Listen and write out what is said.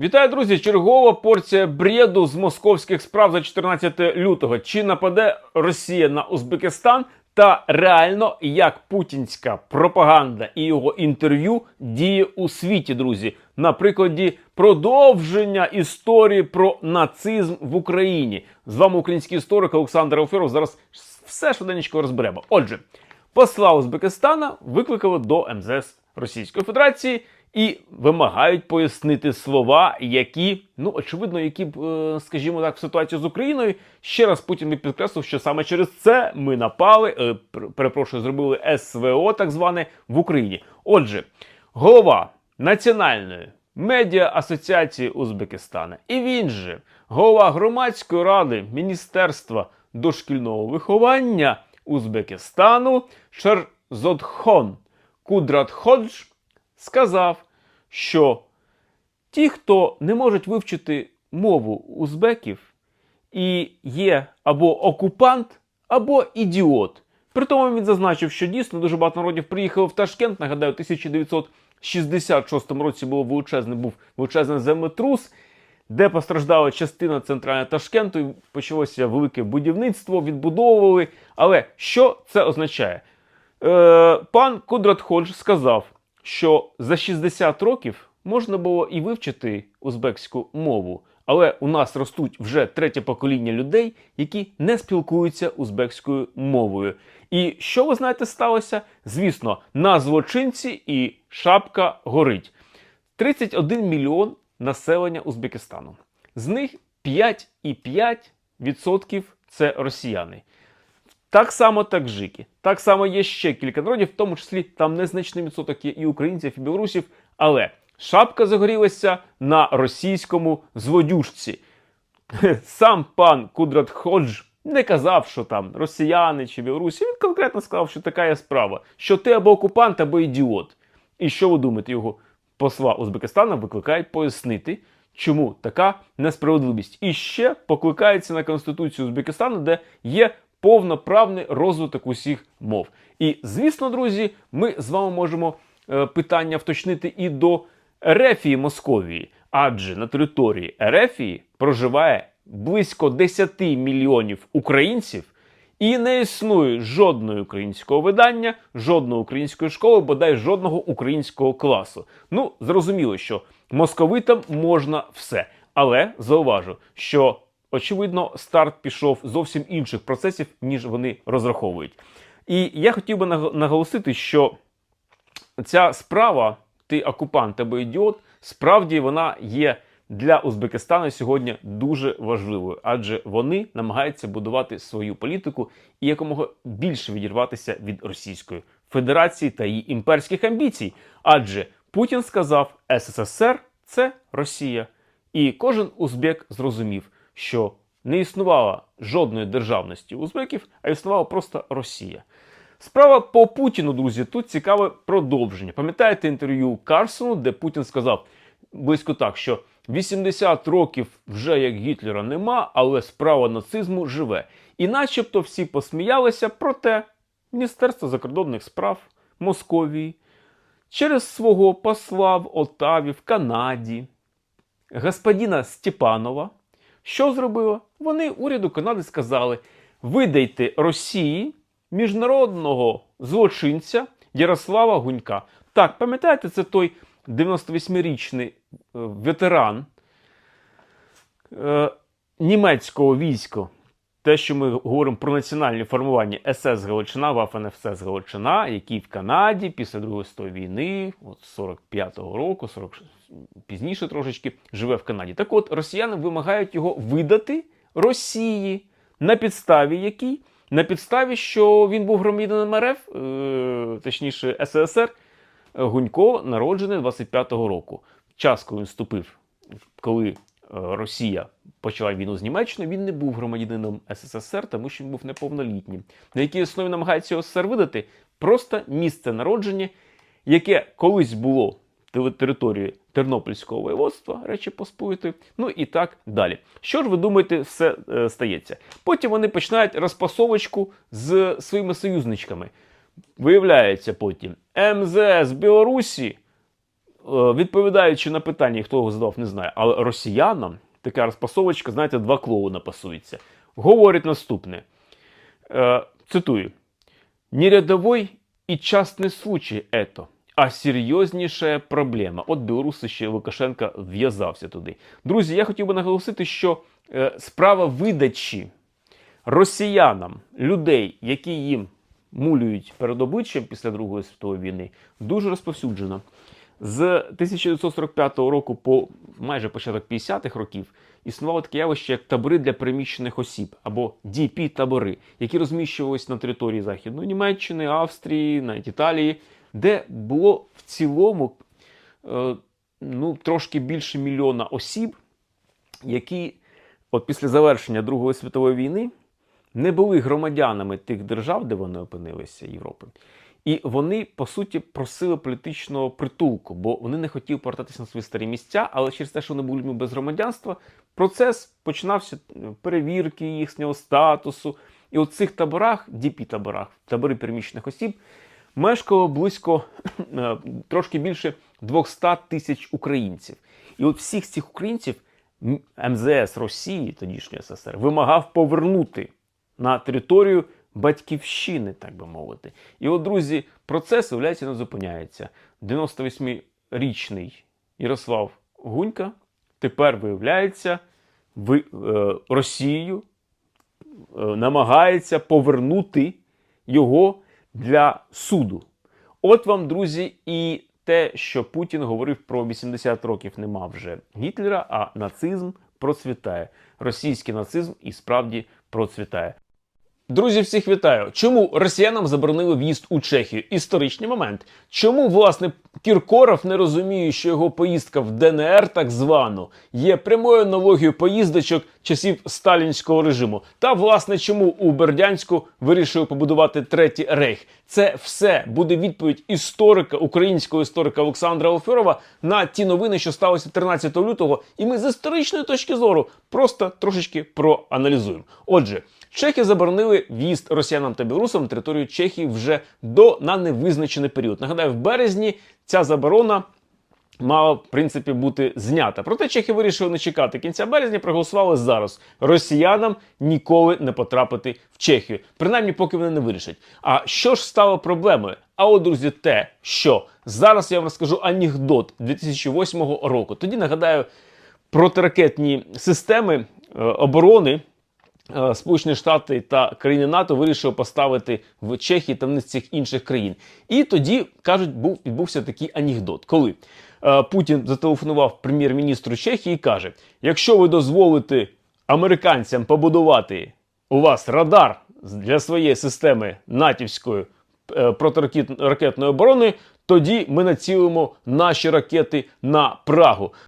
Вітаю, друзі! Чергова порція бреду з московських справ за 14 лютого. Чи нападе Росія на Узбекистан? Та реально як путінська пропаганда і його інтерв'ю діє у світі, друзі, на прикладі продовження історії про нацизм в Україні. З вами український історик Олександр Офіров. Зараз все швиденько розберемо. Отже, посла Узбекистана викликали до МЗС Російської Федерації і вимагають пояснити слова, які, ну очевидно, які б, е, скажімо так, в ситуації з Україною. Ще раз Путін підкреслив, що саме через це ми напали, е, перепрошую, зробили СВО, так зване, в Україні. Отже, голова Національної медіа асоціації Узбекистана, і він же голова громадської ради Міністерства дошкільного виховання Узбекистану Шерзодхон Кудратходж сказав, що ті, хто не можуть вивчити мову узбеків, і є або окупант, або ідіот. При тому він зазначив, що дійсно дуже багато народів приїхало в Ташкент. Нагадаю, у 1966 році було величезний, був величезний землетрус, де постраждала частина центрального Ташкенту, і почалося велике будівництво, відбудовували. Але що це означає? Е, пан Кудрат Ходж сказав, що за 60 років можна було і вивчити узбекську мову, але у нас ростуть вже третє покоління людей, які не спілкуються узбекською мовою. І що ви знаєте сталося? Звісно, на злочинці і шапка горить. 31 мільйон населення Узбекистану. З них 5,5% це росіяни. Так само таджики. Так само є ще кілька народів, в тому числі там незначний відсоток є і українців, і білорусів. Але шапка загорілася на російському злодюжці. Сам пан Кудрат Ходж не казав, що там росіяни чи білорусі. Він конкретно сказав, що така є справа, що ти або окупант, або ідіот. І що ви думаєте, його посла Узбекистана викликають пояснити, чому така несправедливість. І ще покликається на Конституцію Узбекистану, де є повноправний розвиток усіх мов. І звісно, друзі, ми з вами можемо е, питання вточнити і до Ерефії Московії, адже на території Ерефії проживає близько 10 мільйонів українців. І не існує жодного українського видання, жодної української школи, бодай жодного українського класу. Ну, зрозуміло, що московитам можна все. Але зауважу, що очевидно старт пішов зовсім інших процесів, ніж вони розраховують. І я хотів би наго- наголосити, що ця справа, ти окупант або ідіот, справді вона є для Узбекистану сьогодні дуже важливою, адже вони намагаються будувати свою політику і якомога більше відірватися від Російської Федерації та її імперських амбіцій. Адже Путін сказав, СССР це Росія. І кожен узбек зрозумів, що не існувало жодної державності узбеків, а існувала просто Росія. Справа по Путіну, друзі, тут цікаве продовження. Пам'ятаєте інтерв'ю Карсону, де Путін сказав близько так, що 80 років вже як Гітлера нема, але справа нацизму живе. І начебто всі посміялися, проте Міністерство закордонних справ Московії через свого посла в Отаві, в Канаді, господина Степанова, що зробило? Вони уряду Канади сказали: видайте Росії міжнародного злочинця Ярослава Гунька. Так, пам'ятаєте, це той 98-річний е, ветеран е, німецького війська. Те, що ми говоримо про національні формування СС Галичина, Вафен ФСС Галичина, який в Канаді після Другої світової війни, от 45-го року, 40, пізніше трошечки, живе в Канаді. Так от, росіяни вимагають його видати Росії, на підставі якій? На підставі, що він був громадянином РФ, е, точніше СССР, Гунько народжений 25-го року. Час, коли він вступив, коли е, Росія почала війну з Німеччиною, він не був громадянином СССР, тому що він був неповнолітнім. На якій основі намагається його СССР видати? Просто місце народження, яке колись було те- територією Тернопільського воєводства, Речі Посполитої, ну і так далі. Що ж ви думаєте, все е, стається? Потім вони починають розпасовочку з своїми союзничками. Виявляється потім МЗС Білорусі відповідаючи на питання, хто його задав, не знаю, але росіянам така розпасовочка, знаєте, два клоуна пасується. Говорить наступне. Е, цитую. Не рядовой и частный случай это, а серйозніша проблема. От білоруси ще Лукашенка в'язався туди. Друзі, я хотів би наголосити, що е, справа видачі росіянам людей, які їм мулюють перед обличчям після Другої світової війни, дуже розповсюджена. З 1945 року по майже початок 50-х років існувало таке явище, як табори для переміщених осіб або DP-табори, які розміщувалися на території Західної Німеччини, Австрії, навіть Італії, де було в цілому е, ну, трошки більше мільйона осіб, які от після завершення Другої світової війни не були громадянами тих держав, де вони опинилися Європи. І вони, по суті, просили політичного притулку, бо вони не хотіли повертатися на свої старі місця, але через те, що вони були без громадянства, процес починався перевірки їхнього статусу. І у цих таборах, DP-таборах, табори переміщених осіб, мешкало близько е, трошки більше 200 тисяч українців. І от всіх цих українців МЗС Росії, тодішньої СССР, вимагав повернути на територію батьківщини, так би мовити. І от, друзі, процес, виявляється, не зупиняється. 98-річний Ярослав Гунька тепер виявляється в е, Росію е, намагається повернути його для суду. От вам, друзі, і те, що Путін говорив про 80 років нема вже Гітлера, а нацизм процвітає. Російський нацизм і справді процвітає. Друзі, всіх вітаю! Чому росіянам заборонили в'їзд у Чехію? Історичний момент. Чому власне Кіркоров не розуміє, що його поїздка в ДНР, так звану, є прямою аналогією поїздочок часів сталінського режиму? Та власне чому у Бердянську вирішили побудувати третій рейх? Це все буде відповідь історика, українського історика Олександра Олферова на ті новини, що сталося 13 лютого. І ми з історичної точки зору просто трошечки проаналізуємо. Отже. Чехи заборонили в'їзд росіянам та білорусам на територію Чехії вже до на невизначений період. Нагадаю, в березні ця заборона мала в принципі бути знята. Проте чехи вирішили не чекати кінця березня. Проголосували зараз. Росіянам ніколи не потрапити в Чехію, принаймні, поки вони не вирішать. А що ж стало проблемою? А от, друзі, те, що зараз я вам розкажу анекдот 2008 року. Тоді нагадаю протиракетні системи е, оборони. Е, Сполучені Штати та країни НАТО вирішили поставити в Чехії та в низцях інших країн. І тоді кажуть, був відбувся такий анекдот, коли е, Путін зателефонував прем'єр-міністру Чехії і каже: якщо ви дозволите американцям побудувати у вас радар для своєї системи натівської е, протиракетної оборони, тоді ми націлимо наші ракети на Прагу.